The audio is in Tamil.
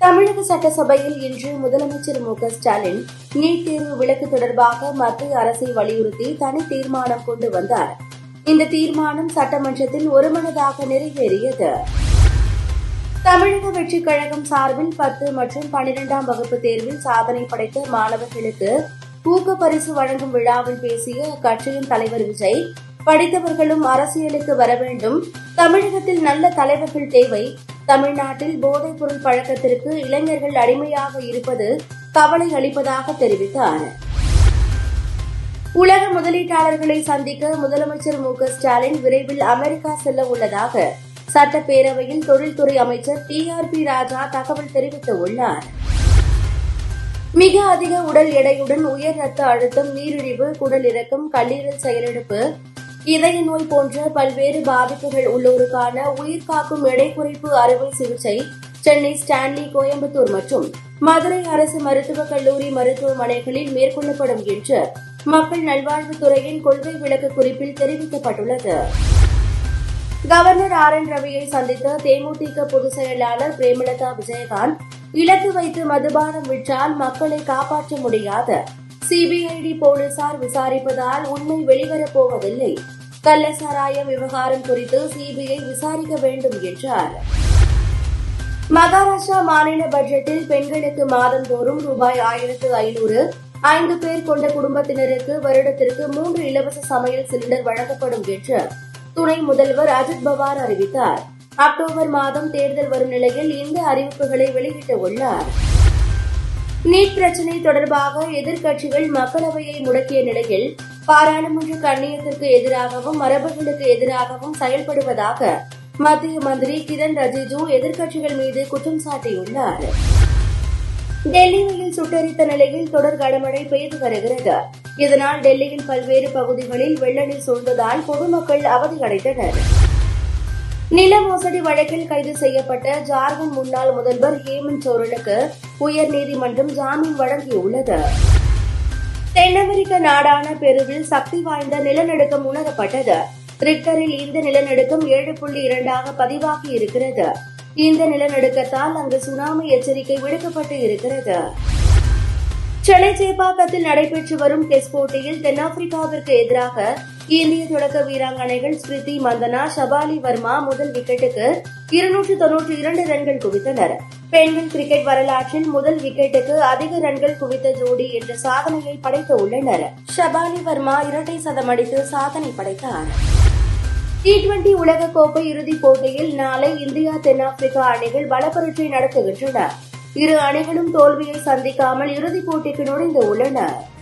தமிழக சட்டசபையில் இன்று முதலமைச்சர் மு க ஸ்டாலின் நீட் தேர்வு விலக்கு தொடர்பாக மத்திய அரசை வலியுறுத்தி தனி தீர்மானம் கொண்டு வந்தார். இந்த தீர்மானம் சட்டமன்றத்தில் ஒருமனதாக நிறைவேறியது. தமிழக வெற்றிக் கழகம் சார்பில் பத்து மற்றும் பனிரெண்டாம் வகுப்பு தேர்வில் சாதனை படைத்த மாணவர்களுக்கு ஊக்க பரிசு வழங்கும் விழாவில் பேசிய அக்கட்சியின் தலைவர் விஜய் படித்தவர்களும் அரசியலுக்கு வர வேண்டும். தமிழகத்தில் நல்ல தலைவர்கள் தேவை. தமிழ்நாட்டில் போதைப் பொருள் பழக்கத்திற்கு இளைஞர்கள் அடிமையாக இருப்பது கவலை அளிப்பதாக தெரிவித்தார். உலக முதலீட்டாளர்களை சந்திக்க முதலமைச்சர் மு ஸ்டாலின் விரைவில் அமெரிக்கா செல்ல உள்ளதாக சட்டப்பேரவையில் தொழில்துறை அமைச்சர் டி ஆர் பி ராஜா தகவல் தெரிவித்துள்ளார். மிக அதிக உடல் எடையுடன் உயர் ரத்த அழுத்தம் நீரிழிவு குடல் இறக்கம் கல்லீரல் செயலிழப்பு இதய நோய் போன்ற பல்வேறு பாதிப்புகள் உள்ளோருக்கான உயிர்காக்கும் எடை குறைப்பு அறுவை சிகிச்சை சென்னை ஸ்டான்லி கோயம்புத்தூர் மற்றும் மதுரை அரசு மருத்துவக் கல்லூரி மருத்துவமனைகளில் மேற்கொள்ளப்படும் என்று மக்கள் நல்வாழ்வுத்துறையின் கொள்கை விளக்க குறிப்பில் தெரிவிக்கப்பட்டுள்ளது. கவர்னர் ஆர் என் ரவியை சந்தித்த தேமுதிக பொதுச் செயலாளர் பிரேமலதா விஜயகாந்த் இலக்கு வைத்து மதுபானம் விற்றால் மக்களை காப்பாற்ற முடியாது சிபிஐடி போலீசார் விசாரிப்பதால் உண்மை வெளிவரப் போவதில்லை. கள்ளசாராய விவகாரம் குறித்து சிபிஐ விசாரிக்க வேண்டும் என்றார். மகாராஷ்டிரா மாநில பட்ஜெட்டில் பெண்களுக்கு மாதந்தோறும் ரூபாய் ஆயிரத்து ஐநூறு ஐந்து பேர் கொண்ட குடும்பத்தினருக்கு வருடத்திற்கு மூன்று இலவச சமையல் சிலிண்டர் வழங்கப்படும் என்று துணை முதல்வர் அஜித் பவார் அறிவித்தார். அக்டோபர் மாதம் தேர்தல் வரும் நிலையில் இந்த அறிவிப்புகளை வெளியிட்டுள்ளார் நீட் பிரச்சினை தொடர்பாக எதிர்க்கட்சிகள் மக்களவையை முடக்கிய நிலையில் பாராளுமன்ற கண்ணியத்திற்கு எதிராகவும் மரபுகளுக்கு எதிராகவும் செயல்படுவதாக மத்திய மந்திரி கிரண் ரிஜிஜு எதிர்க்கட்சிகள் மீது குற்றம் சாட்டியுள்ளார். டெல்லியில் சுட்டரித்த நிலையில் தொடர் கனமழை பெய்து வருகிறது. இதனால் டெல்லியின் பல்வேறு பகுதிகளில் வெள்ள நீர் சூழ்ந்ததால் பொதுமக்கள் அவதியடைந்தனர். நில மோசடி வழக்கில் கைது செய்யப்பட்ட ஜார்க்கண்ட் முன்னாள் முதல்வர் ஹேமந்த் சோரனுக்கு உயர்நீதிமன்றம் ஜாமீன் வழங்கியுள்ளது. தென் அமெரிக்க நாடான பெருவில் சக்தி வாய்ந்த நிலநடுக்கம் உணரப்பட்டது. ரிக்டரில் இந்த நிலநடுக்கம் ஏழு புள்ளி இரண்டாக பதிவாகி இருக்கிறது. இந்த நிலநடுக்கத்தால் அங்கு சுனாமி எச்சரிக்கை விடுக்கப்பட்டு இருக்கிறது. சென்னை சேப்பாக்கத்தில் நடைபெற்று வரும் டெஸ்ட் போட்டியில் தென்னாப்பிரிக்காவிற்கு எதிராக இந்திய தொடக்க வீராங்கனைகள் ஸ்மிருதி மந்தனா ஷபாலி வர்மா முதல் விக்கெட்டுக்கு இருநூற்று தொன்னூற்றி இரண்டு ரன்கள் குவித்தனர். பெண்கள் கிரிக்கெட் வரலாற்றில் முதல் விக்கெட்டுக்கு அதிக ரன்கள் குவித்த ஜோடி என்ற சாதனையை படைத்துள்ளனர் ஷபாலி வர்மா இரட்டை சதம் அடித்து சாதனை படைத்தார். டி டுவெண்டி உலகக்கோப்பை இறுதிப் போட்டியில் நாளை இந்தியா தென்னாப்பிரிக்கா அணிகள் பலப்பரீட்சை நடத்துகின்றன. இரு அணிகளும் தோல்வியை சந்திக்காமல் இறுதிப் போட்டிக்கு நுழைந்து உள்ளனர்